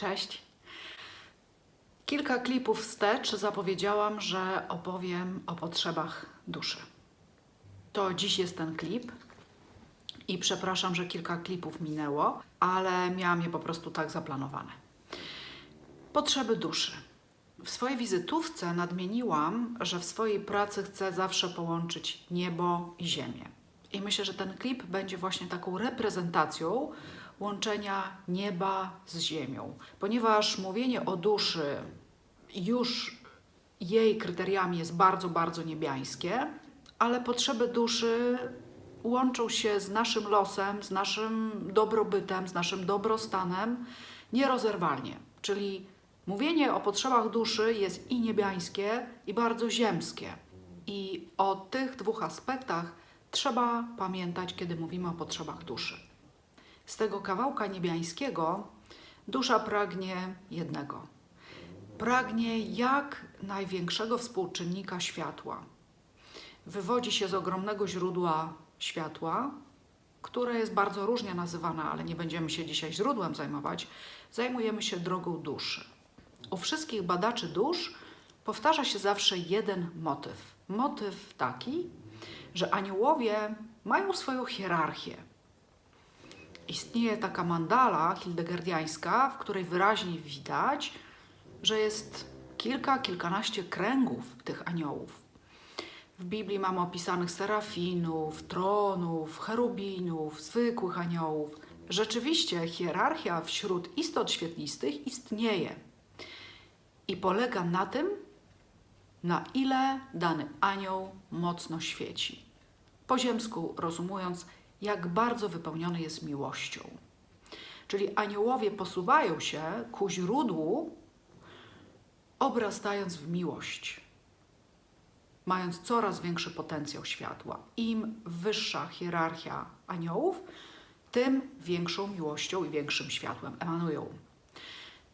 Cześć. Kilka klipów wstecz zapowiedziałam, że opowiem o potrzebach duszy. To dziś jest ten klip i przepraszam, że kilka klipów minęło, ale miałam je po prostu tak zaplanowane. Potrzeby duszy. W swojej wizytówce nadmieniłam, że w swojej pracy chcę zawsze połączyć niebo i ziemię. I myślę, że ten klip będzie właśnie taką reprezentacją łączenia nieba z ziemią, ponieważ mówienie o duszy już jej kryteriami jest bardzo, bardzo niebiańskie, ale potrzeby duszy łączą się z naszym losem, z naszym dobrobytem, z naszym dobrostanem nierozerwalnie. Czyli mówienie o potrzebach duszy jest i niebiańskie, i bardzo ziemskie. I o tych dwóch aspektach trzeba pamiętać, kiedy mówimy o potrzebach duszy. Z tego kawałka niebiańskiego dusza pragnie jednego. Pragnie jak największego współczynnika światła. Wywodzi się z ogromnego źródła światła, które jest bardzo różnie nazywane, ale nie będziemy się dzisiaj źródłem zajmować. Zajmujemy się drogą duszy. U wszystkich badaczy dusz powtarza się zawsze jeden motyw. Motyw taki, że aniołowie mają swoją hierarchię. Istnieje taka mandala hildegardiańska, w której wyraźnie widać, że jest kilka, kilkanaście kręgów tych aniołów. W Biblii mamy opisanych serafinów, tronów, cherubinów, zwykłych aniołów. Rzeczywiście hierarchia wśród istot świetlistych istnieje i polega na tym, na ile dany anioł mocno świeci. Po ziemsku rozumując, jak bardzo wypełniony jest miłością. Czyli aniołowie posuwają się ku źródłu, obrastając w miłość, mając coraz większy potencjał światła. Im wyższa hierarchia aniołów, tym większą miłością i większym światłem emanują.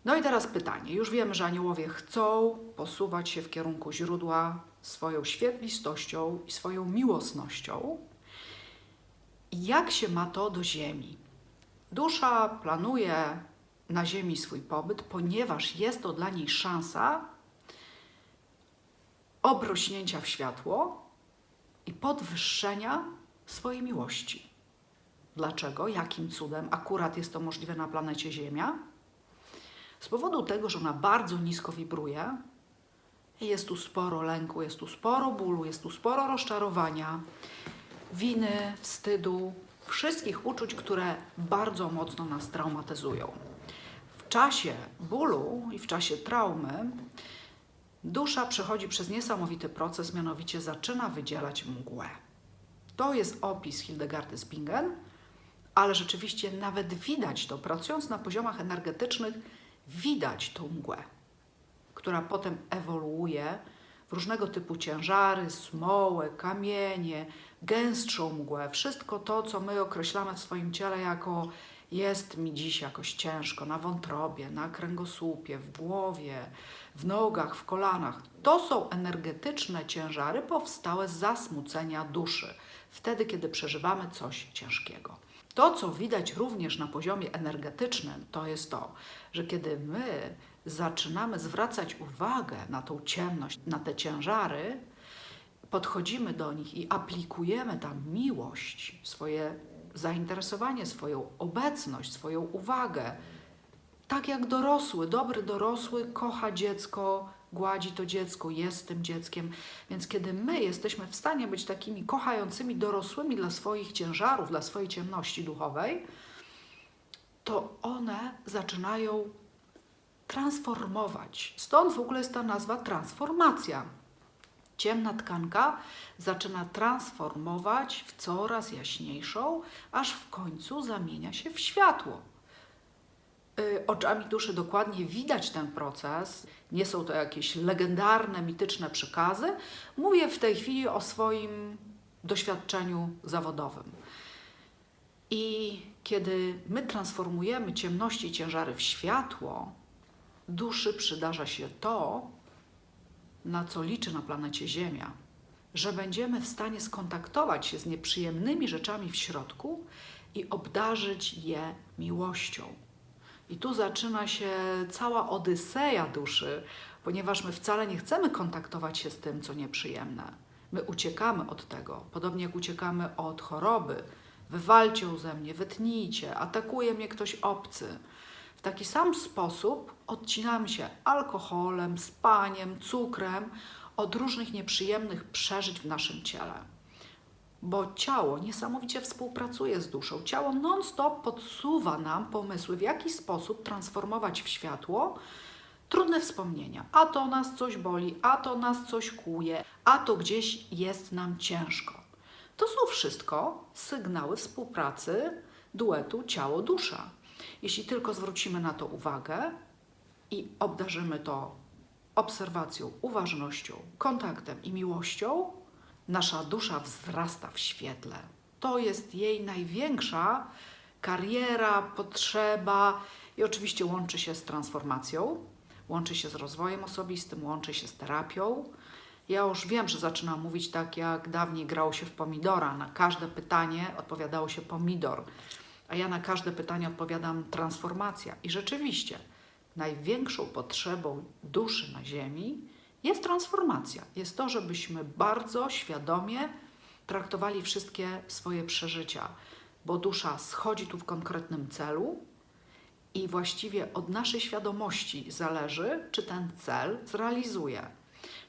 No i teraz pytanie. Już wiemy, że aniołowie chcą posuwać się w kierunku źródła swoją świetlistością i swoją miłosnością. Jak się ma to do Ziemi? Dusza planuje na Ziemi swój pobyt, ponieważ jest to dla niej szansa obrośnięcia w światło i podwyższenia swojej miłości. Dlaczego? Jakim cudem akurat jest to możliwe na planecie Ziemia? Z powodu tego, że ona bardzo nisko wibruje, jest tu sporo lęku, jest tu sporo bólu, jest tu sporo rozczarowania, winy, wstydu, wszystkich uczuć, które bardzo mocno nas traumatyzują. W czasie bólu i w czasie traumy dusza przechodzi przez niesamowity proces, mianowicie zaczyna wydzielać mgłę. To jest opis Hildegardy Spingen, ale rzeczywiście nawet widać to, pracując na poziomach energetycznych, widać tą mgłę, która potem ewoluuje różnego typu ciężary, smołę, kamienie, gęstszą mgłę. Wszystko to, co my określamy w swoim ciele jako jest mi dziś jakoś ciężko na wątrobie, na kręgosłupie, w głowie, w nogach, w kolanach. To są energetyczne ciężary powstałe z zasmucenia duszy, wtedy, kiedy przeżywamy coś ciężkiego. To, co widać również na poziomie energetycznym, to jest to, że kiedy my zaczynamy zwracać uwagę na tą ciemność, na te ciężary, podchodzimy do nich i aplikujemy tam miłość, swoje zainteresowanie, swoją obecność, swoją uwagę. Tak jak dorosły, dobry dorosły kocha dziecko, gładzi to dziecko, jest tym dzieckiem. Więc kiedy my jesteśmy w stanie być takimi kochającymi dorosłymi dla swoich ciężarów, dla swojej ciemności duchowej, to one zaczynają transformować. Stąd w ogóle jest ta nazwa transformacja. Ciemna tkanka zaczyna transformować w coraz jaśniejszą, aż w końcu zamienia się w światło. Y, Oczami duszy dokładnie widać ten proces. Nie są to jakieś legendarne, mityczne przekazy. Mówię w tej chwili o swoim doświadczeniu zawodowym. I kiedy my transformujemy ciemności i ciężary w światło, duszy przydarza się to, na co liczy na planecie Ziemia, że będziemy w stanie skontaktować się z nieprzyjemnymi rzeczami w środku i obdarzyć je miłością. I tu zaczyna się cała odyseja duszy, ponieważ my wcale nie chcemy kontaktować się z tym, co nieprzyjemne. My uciekamy od tego, podobnie jak uciekamy od choroby. Wywalcie ze mnie, wytnijcie, atakuje mnie ktoś obcy. W taki sam sposób odcinamy się alkoholem, spaniem, cukrem od różnych nieprzyjemnych przeżyć w naszym ciele. Bo ciało niesamowicie współpracuje z duszą. Ciało non-stop podsuwa nam pomysły, w jaki sposób transformować w światło trudne wspomnienia. A to nas coś boli, a to nas coś kłuje, a to gdzieś jest nam ciężko. To są wszystko sygnały współpracy duetu ciało-dusza. Jeśli tylko zwrócimy na to uwagę i obdarzymy to obserwacją, uważnością, kontaktem i miłością, nasza dusza wzrasta w świetle. To jest jej największa kariera, potrzeba i oczywiście łączy się z transformacją, łączy się z rozwojem osobistym, łączy się z terapią. Ja już wiem, że zaczynam mówić tak, jak dawniej grało się w pomidora. Na każde pytanie odpowiadało się pomidor, a ja na każde pytanie odpowiadam transformacja. I rzeczywiście, największą potrzebą duszy na Ziemi jest transformacja. Jest to, żebyśmy bardzo świadomie traktowali wszystkie swoje przeżycia, bo dusza schodzi tu w konkretnym celu i właściwie od naszej świadomości zależy, czy ten cel zrealizuje.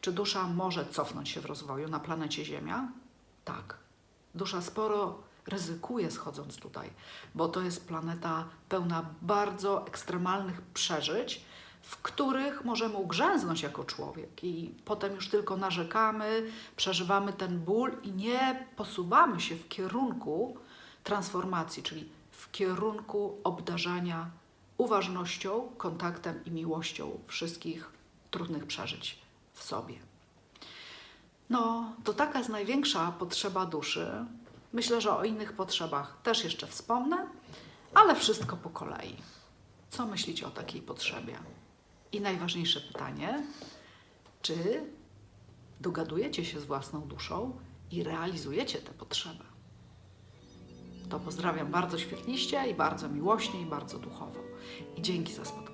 Czy dusza może cofnąć się w rozwoju na planecie Ziemia? Tak. Dusza sporo ryzykuje schodząc tutaj, bo to jest planeta pełna bardzo ekstremalnych przeżyć, w których możemy ugrzęznąć jako człowiek i potem już tylko narzekamy, przeżywamy ten ból i nie posuwamy się w kierunku transformacji, czyli w kierunku obdarzania uważnością, kontaktem i miłością wszystkich trudnych przeżyć w sobie. No, to taka jest największa potrzeba duszy. Myślę, że o innych potrzebach też jeszcze wspomnę, ale wszystko po kolei. Co myślicie o takiej potrzebie? I najważniejsze pytanie, czy dogadujecie się z własną duszą i realizujecie tę potrzebę? To pozdrawiam bardzo świetliście i bardzo miłośnie i bardzo duchowo. I dzięki za spotkanie.